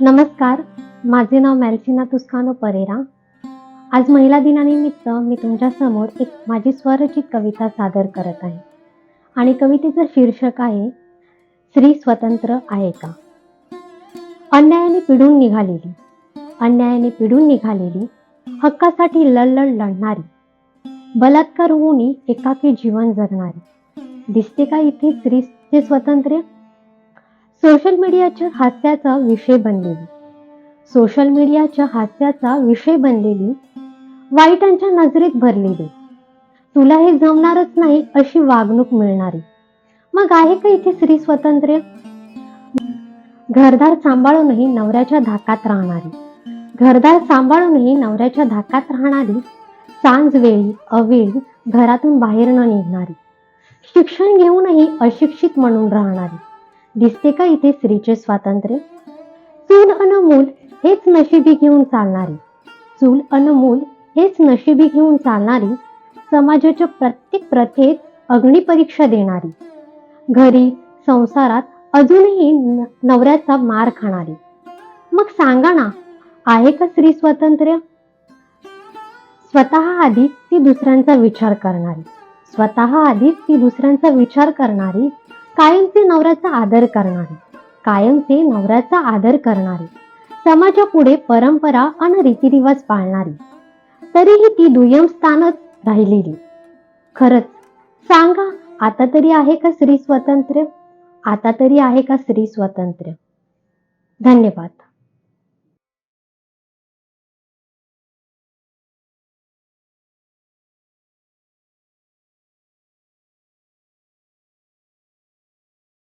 नमस्कार माझे नाव मॅल्सिना तुस्कानो परेरा. आज महिला दिनानिमित्त मी तुमच्यासमोर एक माझी स्वरचित कविता सादर करत आहे. आणि कवितेचं शीर्षक आहे स्त्री स्वतंत्र आहे का? अन्यायाने पिढून निघालेली अन्यायाने पिढून निघालेली हक्कासाठी लढलढ लढणारी बलात्कार होऊनी एकाकी जीवन जगणारी. दिसते का इथे स्त्रीचे स्वातंत्र्य सोशल मीडियाच्या हास्याचा विषय बनलेली. सोशल मीडियाच्या हास्याचा विषय बनलेली. वाईटांच्या नजरेत भरलेली. तुला हे जमणारच नाही अशी वागणूक मिळणारी. मग आहे का इथे स्त्री स्वातंत्र्य घरदार सांभाळूनही नवऱ्याच्या धाकात राहणारी. घरदार सांभाळूनही नवऱ्याच्या धाकात राहणारी. सांज वेळी अवेळी घरातून बाहेर न निघणारी. शिक्षण घेऊनही अशिक्षित म्हणून राहणारी. दिसते का इथे स्त्रीचे स्वातंत्र्य? चूल अनमूल हेच नशिबी घेऊन चालणारी. चूल अनमूल हेच नशिबी घेऊन चालणारी समाजाच्या प्रत्येक प्रथेत अग्निपरीक्षा देणारी. घरी संसारात अजूनही न- नवऱ्याचा मार खाणारी. मग सांगा ना आहे का स्त्री स्वातंत्र्य? स्वतः आधी ती दुसऱ्यांचा विचार करणारी. स्वतः आधीच ती दुसऱ्यांचा विचार करणारी कायमचे नवऱ्याचा आदर करणारे कायमचे नवऱ्याचा आदर करणारी समाजापुढे परंपरा आणि रीतिरिवाज पाळणारी. तरीही ती दुय्यम स्थानच राहिलेली. खरंच सांगा आता तरी आहे का स्त्री स्वातंत्र्य? आता तरी आहे का स्त्री स्वातंत्र्य? धन्यवाद.